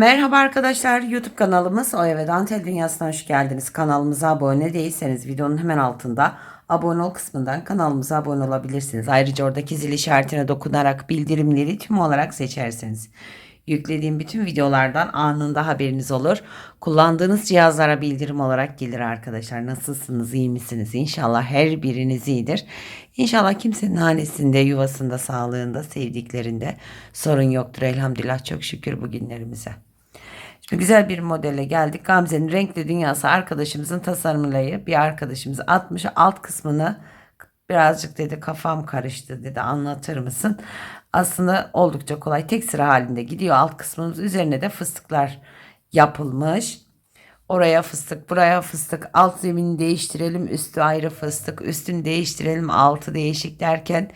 Merhaba arkadaşlar YouTube kanalımız Oya ve Dantel Dünyası'na hoş geldiniz. Kanalımıza abone değilseniz videonun hemen altında abone ol kısmından kanalımıza abone olabilirsiniz. Ayrıca oradaki zil işaretine dokunarak bildirimleri tüm olarak seçerseniz yüklediğim bütün videolardan anında haberiniz olur. Kullandığınız cihazlara bildirim olarak gelir arkadaşlar. Nasılsınız, iyi misiniz? İnşallah her biriniz iyidir. İnşallah kimsenin hanesinde, yuvasında, sağlığında, sevdiklerinde sorun yoktur. Elhamdülillah çok şükür bugünlerimize. Güzel bir modelle geldik. Gamze'nin renkli dünyası arkadaşımızın tasarımlayı bir arkadaşımız atmış. Alt kısmını birazcık dedi kafam karıştı dedi anlatır mısın? Aslında oldukça kolay tek sıra halinde gidiyor alt kısmımız üzerine de fıstıklar yapılmış. Oraya fıstık, buraya fıstık, alt zemini değiştirelim, üstü ayrı fıstık, üstünü değiştirelim, altı değişik derken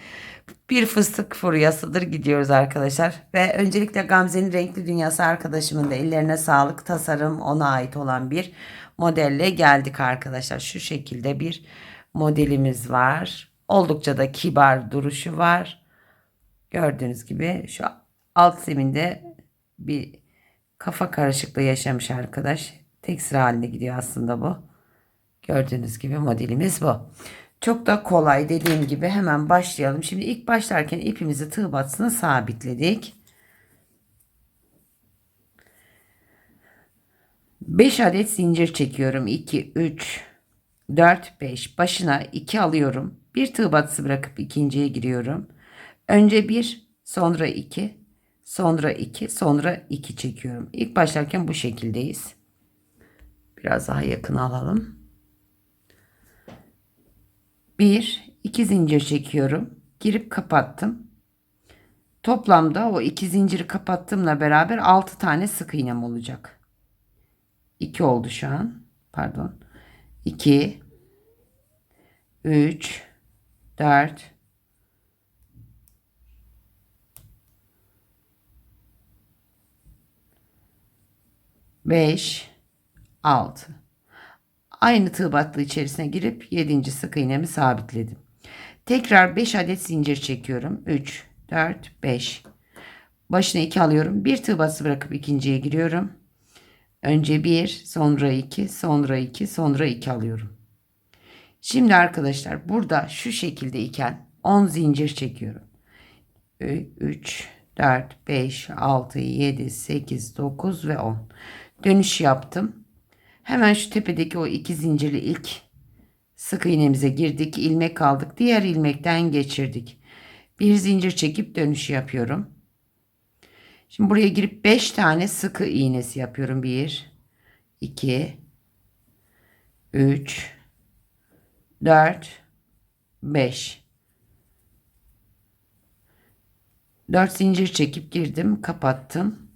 bir fıstık furyasıdır gidiyoruz arkadaşlar. Ve öncelikle Gamze'nin renkli dünyası arkadaşımın da ellerine sağlık tasarım ona ait olan bir modelle geldik arkadaşlar. Şu şekilde bir modelimiz var. Oldukça da kibar duruşu var. Gördüğünüz gibi şu alt zeminde bir kafa karışıklığı yaşamış arkadaş. Tek sıra halinde gidiyor aslında bu. Gördüğünüz gibi modelimiz bu. Çok da kolay dediğim gibi hemen başlayalım. Şimdi ilk başlarken ipimizi tığ batısına sabitledik. 5 adet zincir çekiyorum. 2, 3, 4, 5. Başına 2 alıyorum. Bir tığ batısı bırakıp ikinciye giriyorum. Önce 1, sonra 2, sonra 2, sonra 2 çekiyorum. İlk başlarken bu şekildeyiz. Biraz daha yakın alalım. 1, 2 zincir çekiyorum. Girip kapattım. Toplamda o iki zinciri kapattığımla beraber 6 tane sık iğnem olacak. 2 oldu şu an. Pardon. 2 3 4 5 6 Aynı tığ battığı içerisine girip 7. sık iğnemi sabitledim. Tekrar 5 adet zincir çekiyorum. 3 4 5 Başına 2 alıyorum. Bir tığ batısı bırakıp ikinciye giriyorum. Önce 1, sonra 2, sonra 2, sonra 2 alıyorum. Şimdi arkadaşlar burada şu şekilde iken 10 zincir çekiyorum. 3, 4, 5, 6, 7, 8, 9 ve 10. Dönüş yaptım. Hemen şu tepedeki o iki zincirli ilk sık iğnemize girdik. ilmek aldık. Diğer ilmekten geçirdik. Bir zincir çekip dönüş yapıyorum. Şimdi buraya girip 5 tane sıkı iğnesi yapıyorum. 1 2 3 4 5 4 zincir çekip girdim, kapattım.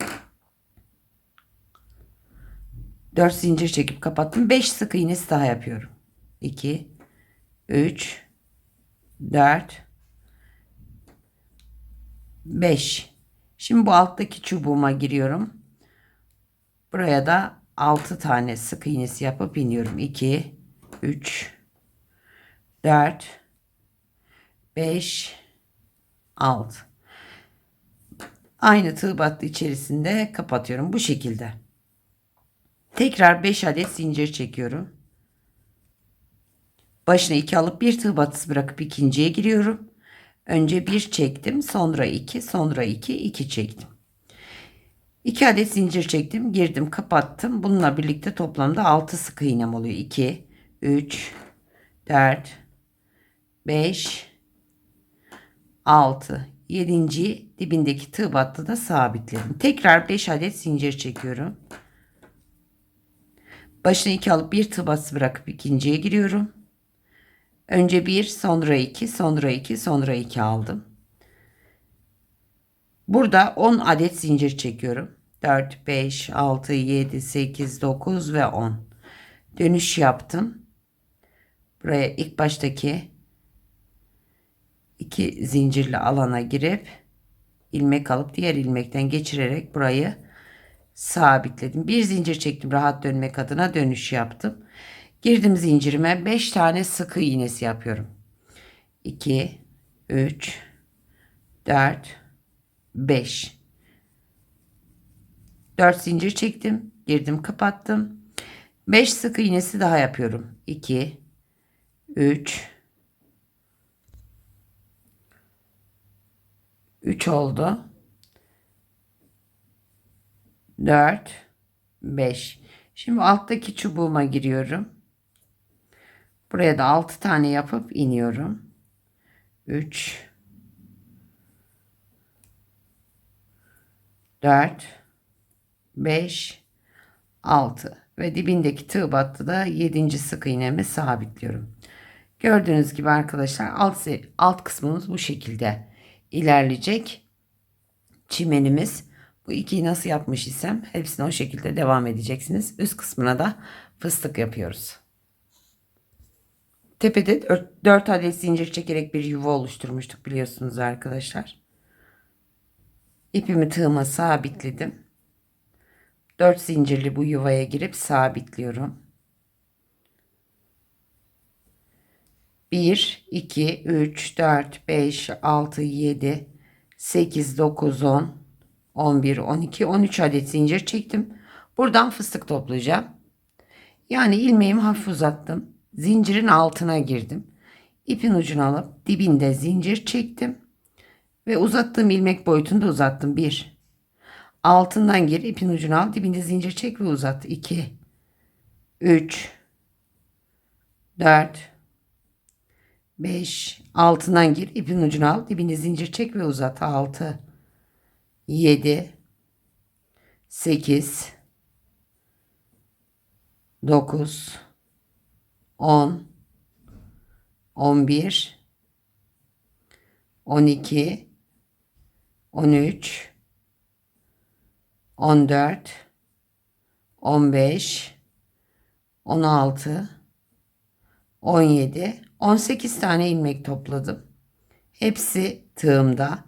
4 zincir çekip kapattım. 5 sık iğnesi daha yapıyorum. 2 3 4 5 Şimdi bu alttaki çubuğuma giriyorum. Buraya da 6 tane sık iğnesi yapıp iniyorum. 2 3 4 5 6 Aynı tığ battı içerisinde kapatıyorum bu şekilde. Tekrar 5 adet zincir çekiyorum. Başına 2 alıp bir tığ batısı bırakıp ikinciye giriyorum. Önce 1 çektim, sonra 2, sonra 2, 2 çektim. 2 adet zincir çektim, girdim, kapattım. Bununla birlikte toplamda 6 sık iğnem oluyor. 2, 3, 4, 5, 6, 7. dibindeki tığ battı da sabitledim. Tekrar 5 adet zincir çekiyorum. Başına 2 alıp bir tığ batısı bırakıp ikinciye giriyorum. Önce 1, sonra 2, sonra 2, sonra 2 aldım. Burada 10 adet zincir çekiyorum. 4, 5, 6, 7, 8, 9 ve 10. Dönüş yaptım. Buraya ilk baştaki iki zincirli alana girip ilmek alıp diğer ilmekten geçirerek burayı sabitledim. Bir zincir çektim rahat dönmek adına dönüş yaptım. Girdim zincirime 5 tane sıkı iğnesi yapıyorum. 2 3 4 5 4 zincir çektim. Girdim kapattım. 5 sık iğnesi daha yapıyorum. 2 3 3 oldu. 4 5 Şimdi alttaki çubuğuma giriyorum. Buraya da 6 tane yapıp iniyorum. 3 4 5 6 ve dibindeki tığ battı da 7. sık iğnemi sabitliyorum. Gördüğünüz gibi arkadaşlar alt, alt kısmımız bu şekilde ilerleyecek. Çimenimiz bu ikiyi nasıl yapmış isem hepsine o şekilde devam edeceksiniz. Üst kısmına da fıstık yapıyoruz. Tepede 4 adet zincir çekerek bir yuva oluşturmuştuk biliyorsunuz arkadaşlar. İpimi tığıma sabitledim. 4 zincirli bu yuvaya girip sabitliyorum. 1, 2, 3, 4, 5, 6, 7, 8, 9, 10, 11, 12, 13 adet zincir çektim. Buradan fıstık toplayacağım. Yani ilmeğimi hafif uzattım. Zincirin altına girdim. İpin ucunu alıp dibinde zincir çektim. Ve uzattığım ilmek boyutunu da uzattım. 1. Altından gir ipin ucunu al. Dibinde zincir çek ve uzat. 2. 3. 4. 5. Altından gir ipin ucunu al. Dibinde zincir çek ve uzat. 6. 7. 8. 9. 10. 11. 12. 13 14 15 16 17 18 tane ilmek topladım. Hepsi tığımda.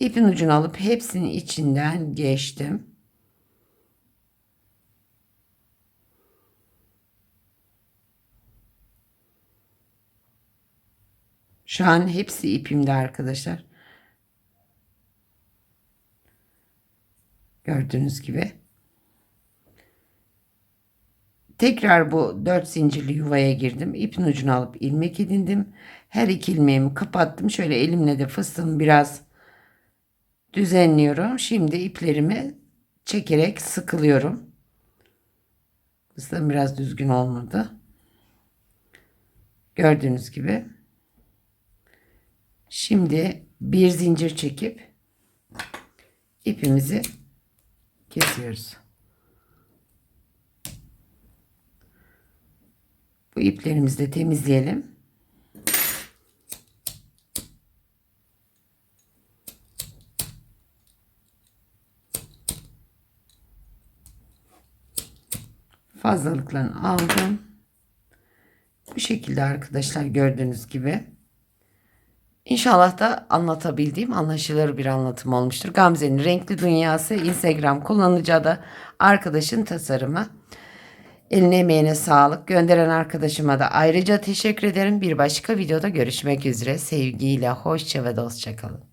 İpin ucunu alıp hepsinin içinden geçtim. Şu an hepsi ipimde arkadaşlar. Gördüğünüz gibi. Tekrar bu dört zincirli yuvaya girdim. İpin ucunu alıp ilmek edindim. Her iki ilmeğimi kapattım. Şöyle elimle de fıstığımı biraz düzenliyorum. Şimdi iplerimi çekerek sıkılıyorum. Fıstığım biraz düzgün olmadı. Gördüğünüz gibi. Şimdi bir zincir çekip ipimizi kesiyoruz. Bu iplerimizi de temizleyelim. Fazlalıklarını aldım. Bu şekilde arkadaşlar gördüğünüz gibi. İnşallah da anlatabildiğim anlaşılır bir anlatım olmuştur. Gamze'nin Renkli Dünyası Instagram kullanıcı adı arkadaşın tasarımı. Eline emeğine sağlık. Gönderen arkadaşıma da ayrıca teşekkür ederim. Bir başka videoda görüşmek üzere. Sevgiyle, hoşça ve dostça kalın.